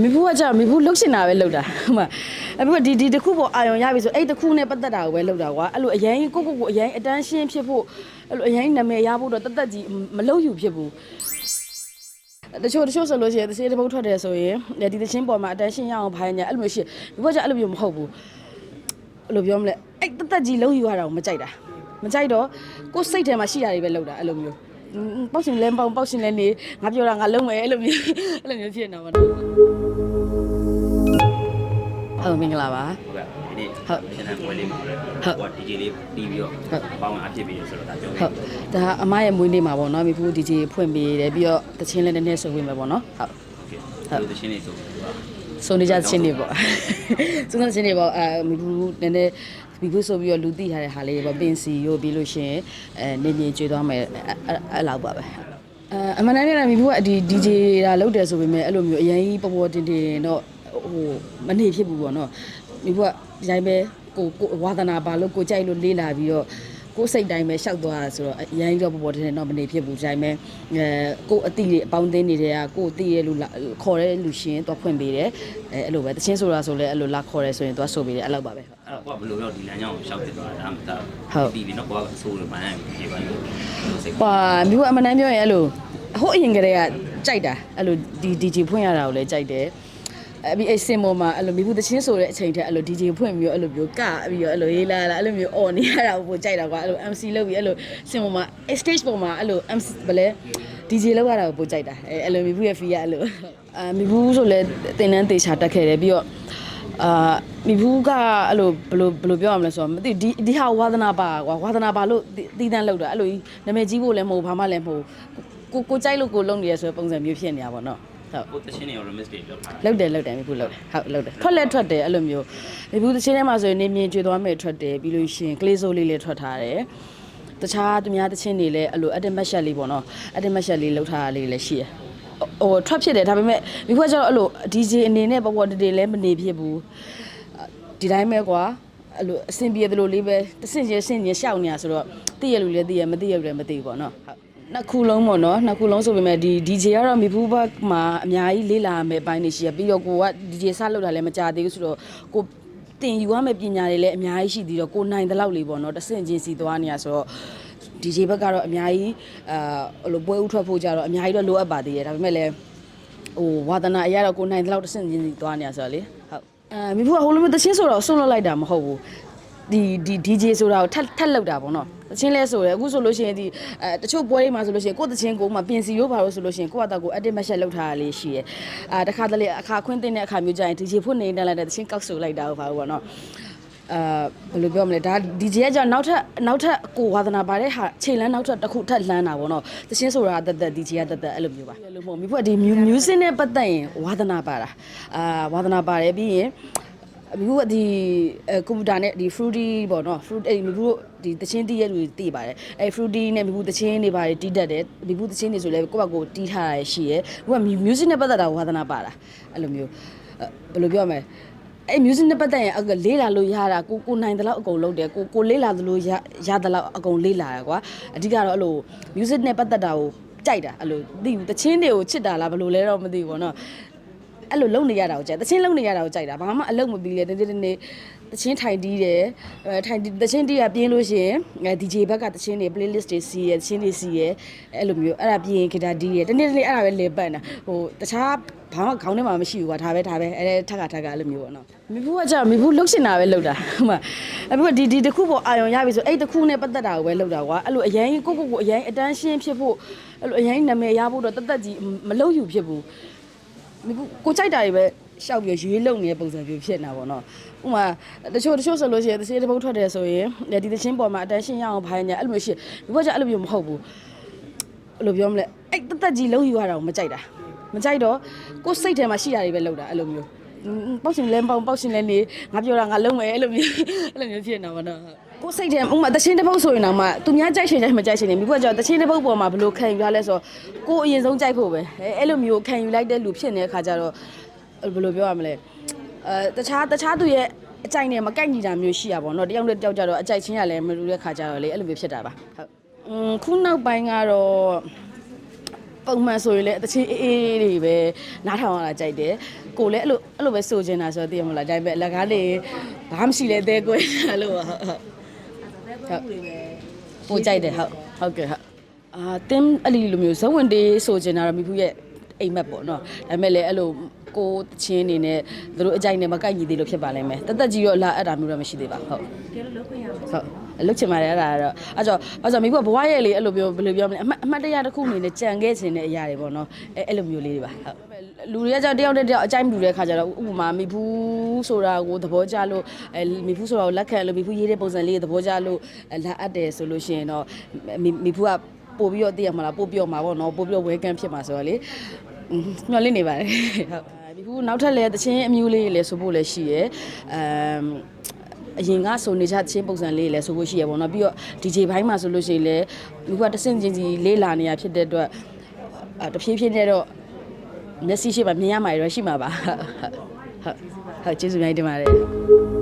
မိဘူးကကြာမိဘူးလှုပ်ရှင်တာပဲလှုပ်တာဟုတ်မှာအဲ့ပြီးတော့ဒီဒီတစ်ခုပေါ်အာရုံရပြီဆိုအဲ့တစ်ခုနဲ့ပတ်သက်တာကိုပဲလှုပ်တာကွာအဲ့လိုအရင်ကိုကိုကိုအရင်အတန်းရှင်းဖြစ်ဖို့အဲ့လိုအရင်နာမည်ရဖို့တော့တသက်ကြီးမလှုပ်ယူဖြစ်ဘူးတချို့တချို့ဆိုလို့ရှိရင်တစ်စေးတစ်ပုတ်ထွက်တယ်ဆိုရင်ဒီသချင်းပေါ်မှာအတန်းရှင်းရအောင်ဖိုင်းညာအဲ့လိုမျိုးရှိမိဘူးကကြာအဲ့လိုမျိုးမဟုတ်ဘူးအဲ့လိုပြောမလဲအဲ့တသက်ကြီးလှုပ်ယူရတာကိုမကြိုက်တာမကြိုက်တော့ကိုယ်စိတ်ထဲမှာရှိတာတွေပဲလှုပ်တာအဲ့လိုမျိုး ပေါက်ရှင်လဲပေါက်ပေါက်ရှင်လဲနေငါပြောတာငါလုံးမယ်အဲ့လိုမျိုးအဲ့လိုမျိုးဖြစ်နေတာပါတော့ဟုတ်မင်္ဂလာပါဟုတ်ကဲ့ဒီနေ့ဟုတ်ရှင်းတဲ့ပွဲလေးမှာဟုတ်ဟိုက DJ လေးတီးပြီးတော့ဟုတ်အပေါင်းအဖြစ်ပြီးရဆိုတော့ဒါပြောဟုခဲ့တ်ဒါအမရဲ့မွေးနေ့မှာပေါ့နော်မိဖူး DJ ဖွင့်ပေးတယ်ပြီးတော့တချင်းလည်းနည်းနည်းဆိုပေးမယ်ပေါ့နော်ဟုတ်ဟုတ်ကဲ့ဒီလိုသချင်းလေးဆိုတော့ ဆိုနေကြတချင်းတွေပေါ့စုံစမ်းချင်းတွေပေါ့အဲမိဖူးနည်းနည်းမိဖူးဆိုပြီးတော့လူသိထားတဲ့ဟာလေးတွေပေါ့ပင်စီရို့ပြီးလို့ရှရင်အဲနေမြေကျွေးသွားမယ်အဲ့အဲ့အဲ့လောက်ပါပဲအဲအမှန်တမ်းပြောတာမိဖူးကဒီ DJ ဒါလုပ်တယ်ဆိုပေမဲ့အဲ့လိုမျိုးအရင်ပေါ်ပေါ်တင်တင်တော့ဟိုမနေဖြစ်ဘူးပေါ့နော်မိဖူးကဒီတိုင်းပဲကိုကိုဝါသနာပါလို့ကိုကြိုက်လို့လေးလာပြီးတော့ ကိုယ်စိတ်တိုင်းပဲရှောက်သွားတာဆိုတော့အရင်တော့ပေါ်ပေါ်တဲ့တော့မနေဖြစ်ဘူးဒီတိုင်းပဲအဲကိုယ်အတိတွေအပေါင်းအသင်းနေတဲ့ကကိုယ်အတိရဲ့လူလာခေါ်တဲ့လူရှင်တော့ဖွင့်ပေးတယ်အဲအဲ့လိုပဲတချင်းဆိုတာဆိုလဲအဲ့လိုလာခေါ်ရဲဆိုရင်တော့ဆိုပေးတယ်အဲ့လောက်ပါပဲဟုတ်အဲ့တော့ကိုကဘယ်လိုတော့ဒီလမ်းကြောင်းကိုရှောက်ဖြစ်သွားတာဒါမှမဟုဟုတ်ပြီးပြီးတော့ကိုကအဆိုးလို့မှန်းနိုင်ပြီပါလို့လို့စိတ်ပါမြို့ကအမနမ်းပြောရင်အဲ့လိုဟိုအရင်ကတည်းကကြိုက်တာအဲ့လိုဒီ DJ ဖွင့်ရတာကိုလည်းကြိုက်တယ် အဲ့ပြီးအဲ့စင်ပေါ်မှာအဲ့လိုမိဘူးတချင်းဆိုတဲ့အချိန်ထက်အဲ့လို DJ ဖွင့်ပြီးတော့အဲ့လိုမျိုးကပြီးတော့အဲ့လိုရေးလာလာအဲ့လိုမျိုးអော်နေရတာကိုပိုကြိုက်တာကွာအဲ့လို MC လုပ်ပြီးအဲ့လိုစင်ပေါ်မှာအဲ့ stage ပေါ်မှာအဲ့လို MC ဘယ်လဲ DJ လောက်ရတာကိုပိုကြိုက်တာအဲအဲ့လိုမိဘူးရဲ့ fee ရအဲ့လိုအာမိဘူးဆိုလဲတင်တန်းတေချာတက်ခဲ့တယ်ပြီးတော့အာမိဘူးကအဲ့လိုဘယ်လိုဘယ်လိုပြောရမလဲဆိုတော့မသိဒီဒီဟာဝါသနာပါကွာဝါသနာပါလို့တီးတန်းလောက်တာအဲ့လိုကြီးနာမည်ကြီးဖို့လည်းမဟုတ်ဘာမှလည်းမဟုတ်ကိုကိုကြိုက်လို့ကိုလုံးနေရဆိုတဲ့ပုံစံမျိုးဖြစ်နေတာပေါ့နော် ဟုတ်ကိုသချင်းတွေရော remix တွေပြောထားတာလောက်တယ်လောက်တယ်မိဘူးလောက်တယ်ဟုတ်လောက်တယ်ထွက်လဲထွက်တယ်အဲ့လိုမျိုးမိဘူးတစ်ချင်းထဲမှာဆိုရင်နေမြင်ကျွေသွားမယ်ထွက်တယ်ပြီးလို့ရှိရင်ကလေးစိုးလေးလေးထွက်ထားတယ်တခြားသူများတစ်ချင်းတွေလည်းအဲ့လိုအတက်မက်ရှက်လေးပေါ့နော်အတက်မက်ရှက်လေးလောက်ထားတာလေးလည်းရှိတယ်ဟိုထွက်ဖြစ်တယ်ဒါပေမဲ့မိဘူးကကျတော့အဲ့လို DJ အနေနဲ့ပေါ်ပေါ်တည်းလည်းမနေဖြစ်ဘူးဒီတိုင်းပဲကွာအဲ့လိုအဆင်ပြေသလိုလေးပဲတစ်ဆင့်ချင်းဆင့်ချင်းရှောက်နေတာဆိုတော့သိရလူလည်းသိရမသိရလူလည်းမသိဘူးပေါ့နော်ဟုတ် နှစ်ခုလုံးပေါ့နော်နှစ်ခုလုံးဆိုပေမဲ့ဒီ DJ ကတော့မိဖူးဘက်မှာအများကြီးလေးလာမယ်အပိုင်းနေရှိရပြီးတော့ကိုက DJ စလုပ်တာလည်းမကြသေးဘူးဆိုတော့ကိုတင်ယူရမယ့်ပညာတွေလည်းအများကြီးရှိသေးတော့ကိုနိုင်တဲ့လောက်လေးပေါ့နော်တစ်ဆင့်ချင်းစီသွားနေရဆိုတော့ DJ ဘက်ကတော့အများကြီးအာဟိုလိုပွဲဥထွက်ဖို့ကြတော့အများကြီးတော့လိုအပ်ပါသေးတယ်ဒါပေမဲ့လည်းဟိုဝါသနာအရတော့ကိုနိုင်တဲ့လောက်တစ်ဆင့်ချင်းစီသွားနေရဆိုတော့လေဟုတ်အာမိဖူးကဟိုလိုမျိုးတချင်းဆိုတော့ဆွန့်လွတ်လိုက်တာမဟုတ်ဘူးဒီဒီ DJ ဆိုတာကိုထက်ထက်လောက်တာပေါ့နော် တချင်းလဲဆိုရယ်အခုဆိုလို့ရှိရင်ဒီအဲတချို့ပွဲတွေမှာဆိုလို့ရှိရင်ကိုယ့်တချင်းကိုမှပြင်စီရိုးပါလို့ဆိုလို့ရှိရင်ကိုယ့်အတော့ကို edit match လောက်ထားတာလေးရှိရယ်အာတခါတလေအခါခွင့်တင်တဲ့အခါမျိုးကြရင် DJ ဖွင့်နေတက်လိုက်တဲ့တချင်းကောက်ဆူလိုက်တာဟုတ်ပါဘူးပေါ့နော်အာဘယ်လိုပြောမလဲဒါ DJ ကကြောင့်နောက်ထပ်နောက်ထပ်ကိုဝါသနာပါတဲ့ဟာချိန်လန်းနောက်ထပ်တစ်ခုထပ်လှမ်းတာပေါ့နော်တချင်းဆိုတာတက်တက် DJ ကတက်တက်အဲ့လိုမျိုးပါအဲ့လိုမဟုတ်မိဖို့ဒီ music နဲ့ပတ်သက်ရင်ဝါသနာပါတာအာဝါသနာပါတယ်ပြီးရင် မိဘူးကဒီအဲကွန်ပျူတာနဲ့ဒီ fruity ပေါ့နော် fruit အဲမိဘူးဒီတချင်းတီးရလူတီးပါတယ်အဲ fruity နဲ့မိဘူးတချင်းတွေပါတယ်တီးတတ်တယ်မိဘူးတချင်းတွေဆိုလဲကိုယ့်ဘက်ကိုတီးထားရရှိရယ်မိဘူးက music နဲ့ပတ်သက်တာဝါသနာပါတာအဲ့လိုမျိုးအဲဘယ်လိုပြောမလဲအဲ music နဲ့ပတ်သက်ရင်အကလေးလာလို့ရတာကိုကိုနိုင်တယ်လို့အကုန်လုပ်တယ်ကိုကိုလေးလာသလိုရရတယ်လို့အကုန်လေးလာရကွာအဓိကတော့အဲ့လို music နဲ့ပတ်သက်တာကိုကြိုက်တာအဲ့လိုသိဘူးတချင်းတွေကိုချစ်တာလားဘယ်လိုလဲတော့မသိဘူးပေါ့နော် အဲ့လိုလုံနေရတာကိုကြိုက်တချင်းလုံနေရတာကိုကြိုက်တာဘာမှအလုပ်မပြီးလေတနေ့တနေ့တချင်းထိုင်တီးတယ်အဲထိုင်တီးတချင်းတီးရပြင်းလို့ရှိရင်အဲ DJ ဘက်ကတချင်းတွေ playlist တွေစီးရတချင်းတွေစီးရအဲ့လိုမျိုးအဲ့ဒါပြီးရင်ဂီတာတီးရတနေ့တနေ့အဲ့ဒါပဲလေပတ်နေတာဟိုတခြားဘာမှခေါင်းထဲမှာမရှိဘူးကွာဒါပဲဒါပဲအဲထက်ကထက်ကအဲ့လိုမျိုးပေါ့နော်မိဖူးကကြာမိဖူးလှုပ်ရှင်တာပဲလှုပ်တာဟုတ်မှာအဲ့ပြီးဒီဒီတစ်ခုပေါ်အာရုံရပြီဆိုအဲ့တစ်ခုနဲ့ပတ်သက်တာကိုပဲလှုပ်တာကွာအဲ့လိုအရင်ကိုကိုကိုအရင်အတန်းရှင်းဖြစ်ဖို့အဲ့လိုအရင်နာမည်ရဖို့တော့တသက်ကြီးမလှုပ်ယူဖြစ်ဘူး မိဘူးကိုကြိုက်တာတွေပဲရှောက်ပြီးရွေးလုံနေတဲ့ပုံစံမျိုးဖြစ်နေတာပေါ့နော်ဥပမာတချို့တချို့ဆိုလို့ရှိရင်တစ်စေးတစ်ပုတ်ထွက်တယ်ဆိုရင်ဒီသချင်းပေါ်မှာအတန်းရှင်းရအောင်ဖိုင်းညာအဲ့လိုမျိုးရှိမိဘကအဲ့လိုမျိုးမဟုတ်ဘူးအဲ့လိုပြောမလဲအဲ့တသက်ကြီးလုံးယူရတာကိုမကြိုက်တာမကြိုက်တော့ကိုယ်စိတ်ထဲမှာရှိတာတွေပဲလုပ်တာအဲ့လိုမျိုးပေါက်ရှင်လဲပေါက်ပေါက်ရှင်လဲနေငါပြောတာငါလုံးမယ်အဲ့လိုမျိုးအဲ့လိုမျိုးဖြစ်နေတာပေါ့နော် ကိုယ်စိတ်ထဲဥပမာတချင်းတစ်ပုတ်ဆိုရင်တော့မှသူများကြိုက်ချင်ကြိုက်မကြိုက်ချင်နေမိဘကကြောင့်တချင်းတစ်ပုတ်ပေါ်မှာဘယ်လိုခံယူရလဲဆိုတော့ကိုယ်အရင်ဆုံးကြိုက်ဖို့ပဲအဲ့လိုမျိုးခံယူလိုက်တဲ့လူဖြစ်နေတဲ့ခါကျတော့ ဘယ်လိုပြောရမလဲအဲတခြားတခြားသူရဲ့အကြိုက်နဲ့မကိုက်ညီတာမျိုးရှိရပါတော့เนาะတယောက်နဲ့တယောက်ကြတော့အကြိုက်ချင်းရလည်းမတူတဲ့ခါကြတော့လေအဲ့လိုမျိုးဖြစ်တာပါဟုတ်อืมခုနောက်ပိုင်းကတော့ပုံမှန်ဆိုရင်လည်းတချင်းအေးအေးတွေပဲနားထောင်ရတာကြိုက်တယ် ကိုလည်းအဲ့လိုအဲ့လိုပဲဆိုချင်တာဆိုတော့သိရမလားဒါပေမဲ့အလကားနေဘာမှမရှိလဲတဲကွယ်အဲ့လိုပါဟုတ် ဟုတ်ဟုတ်ပိုကြိုက်တယ်ဟုတ်ဟုတ်ကဲ့ဟုတ်အာတင်းအဲ့ဒီလိုမျိုးဇဝင်တေးဆိုချင်တာတော့မိဖူးရဲ့အိမ်မက်ပေါ့နော်ဒါပေမဲ့လည်းအဲ့လိုကိုယ်ချင်းအနေနဲ့သူတို့အကြိုက်နဲ့မကိုက်ညီသေးလို့ဖြစ်ပါလိမ့်မယ်တသက်ကြီးရောလာအဲ့ဒါမျိုးတော့မရှိသေးပါဟုတ်ကဲလို့လောက်ခွင့်ရမယ်ဟုတ်လုတ်ချင်ပါတယ်အဲ့ဒါကတော့အဲ့ကြောအဲ့ကြောမိဘဘဝရဲ့လေအဲ့လိုပြောဘယ်လိုပြောမလဲအမှတ်အမှတ်တရတစ်ခုအနေနဲ့ကြံခဲ့ခြင်းတဲ့အရာတွေပေါ့နော်အဲ့အဲ့လိုမျိုးလေးတွေပါဟုတ် လူတွေကကြောက်တယောက်နဲ့တယောက်အကြိုက်မတူတဲ့ခါကျတော့ဥပမာမိဖူးဆိုတာကိုသဘောကျလို့အဲမိဖူးဆိုတာကိုလက်ခံလို့မိဖူးရေးတဲ့ပုံစံလေးသဘောကျလို့လာအပ်တယ်ဆိုလို့ရှိရင်တော့မိမိဖူးကပို့ပြီးတော့သိရမှာလားပို့ပြီးတော့မှာပေါ့နော်ပို့ပြီးတော့ဝဲကန်ဖြစ်မှာဆိုတော့လေညှော်လင့်နေပါတယ်ဟုတ်မိဖူးနောက်ထပ်လည်းတချင်းအမျိုးလေးတွေလည်းဆိုဖို့လည်းရှိရယ်အမ်အရင်ကဆိုနေချချင်းပုံစံလေးလည်းဆိုဖို့ရှိရပေါ့နော်ပြီးတော့ DJ ဘိုင်းမှာဆိုလို့ရှိရင်လည်းမိဖူးကတဆင့်ချင်းစီလေးလာနေရဖြစ်တဲ့အတွက်အတဖြည်းဖြည်းနဲ့တော့ မျက်စိရှိမှမြင်ရမှာရရှိမှာပါဟုတ်ဟုတ်ဟုတ်ကျေးဇူးများတင်ပါတယ်